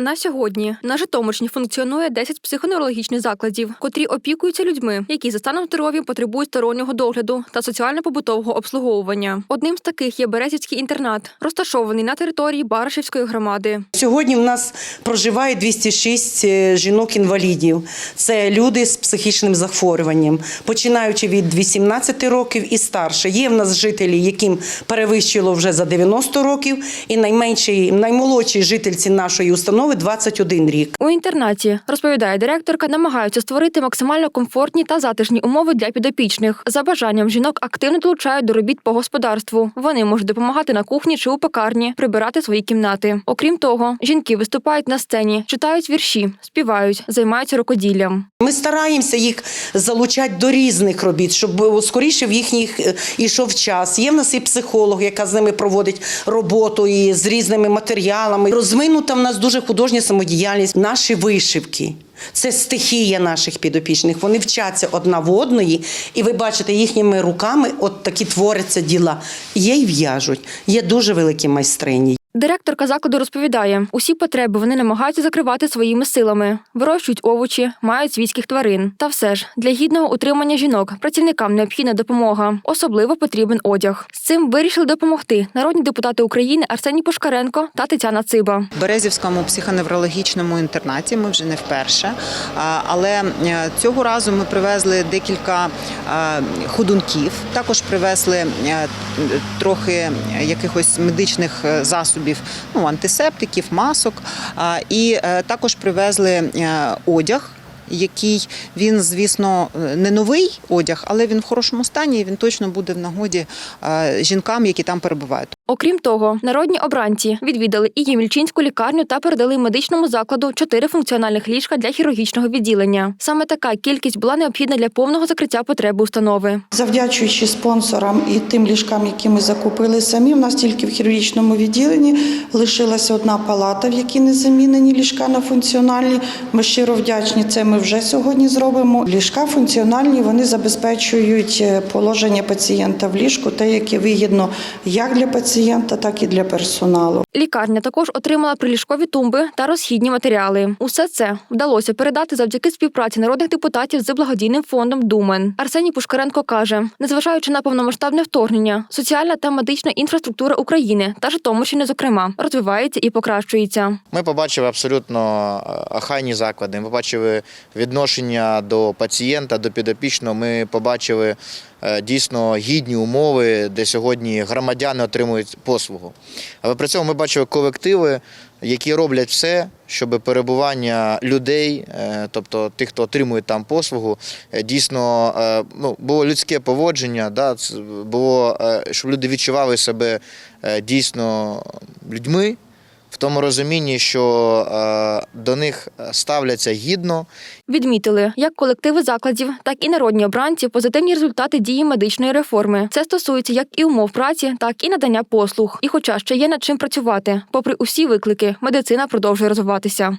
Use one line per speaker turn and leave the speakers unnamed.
На сьогодні на Житомирщині функціонує 10 психоневрологічних закладів, котрі опікуються людьми, які за станом здоров'я потребують стороннього догляду та соціально-побутового обслуговування. Одним з таких є Березівський інтернат, розташований на території Баришівської громади.
Сьогодні в нас проживає 206 жінок-інвалідів. Це люди з психічним захворюванням, починаючи від 18 років і старше. Є в нас жителі, яким перевищило вже за 90 років, і найменший, наймолодшій жительці нашої установи 21 рік.
У інтернаті розповідає директорка, намагаються створити максимально комфортні та затишні умови для підопічних. За бажанням жінок активно долучають до робіт по господарству. Вони можуть допомагати на кухні чи у пекарні, прибирати свої кімнати. Окрім того, жінки виступають на сцені, читають вірші, співають, займаються рукоділлям.
Ми стараємося їх залучати до різних робіт, щоб скоріше в їхніх е, ішов час. Є в нас і психолог, яка з ними проводить роботу і з різними матеріалами. Розвинута в нас дуже художня самодіяльність. Наші вишивки. Це стихія наших підопічних. Вони вчаться одна в одної, і ви бачите, їхніми руками от такі творяться діла. Є й в'яжуть, є дуже великі майстрині.
Директорка закладу розповідає, усі потреби вони намагаються закривати своїми силами, вирощують овочі, мають свійських тварин. Та все ж для гідного утримання жінок працівникам необхідна допомога. Особливо потрібен одяг. З цим вирішили допомогти народні депутати України Арсеній Пушкаренко та Тетяна Циба.
В Березівському психоневрологічному інтернаті ми вже не вперше. Але е, цього разу ми привезли декілька е, ходунків. Також привезли е, трохи якихось медичних е, засобів, ну антисептиків, масок. І е, також привезли е, одяг. Який він, звісно, не новий одяг, але він в хорошому стані. і Він точно буде в нагоді е, жінкам, які там перебувають.
Окрім того, народні обранці відвідали і Ємільчинську лікарню та передали медичному закладу чотири функціональних ліжка для хірургічного відділення. Саме така кількість була необхідна для повного закриття потреби установи.
Завдячуючи спонсорам і тим ліжкам, які ми закупили самі, в нас тільки в хірургічному відділенні лишилася одна палата, в якій не замінені ліжка на функціональні. Ми щиро вдячні. Це ми вже сьогодні зробимо. Ліжка функціональні вони забезпечують е, положення пацієнта в ліжку, те, яке вигідно як для пацієнта, так і для персоналу.
Лікарня також отримала приліжкові тумби та розхідні матеріали. Усе це вдалося передати завдяки співпраці народних депутатів з благодійним фондом Думен. Арсеній Пушкаренко каже: незважаючи на повномасштабне вторгнення, соціальна та медична інфраструктура України та Житомирщини, зокрема, розвивається і покращується.
Ми побачили абсолютно е, охайні заклади. Ми побачили відношення до пацієнта, до підопічного. Ми побачили е, дійсно гідні умови, де сьогодні громадяни отримують послугу. Але при цьому ми бачили колективи, які роблять все, щоб перебування людей, е, тобто тих, хто отримує там послугу, е, дійсно е, ну, було людське поводження, да, було, е, щоб люди відчували себе е, дійсно людьми в тому розумінні, що е, до них ставляться гідно.
Відмітили як колективи закладів, так і народні обранці позитивні результати дії медичної реформи. Це стосується як і умов праці, так і надання послуг. І, хоча ще є над чим працювати, попри усі виклики, медицина продовжує розвиватися.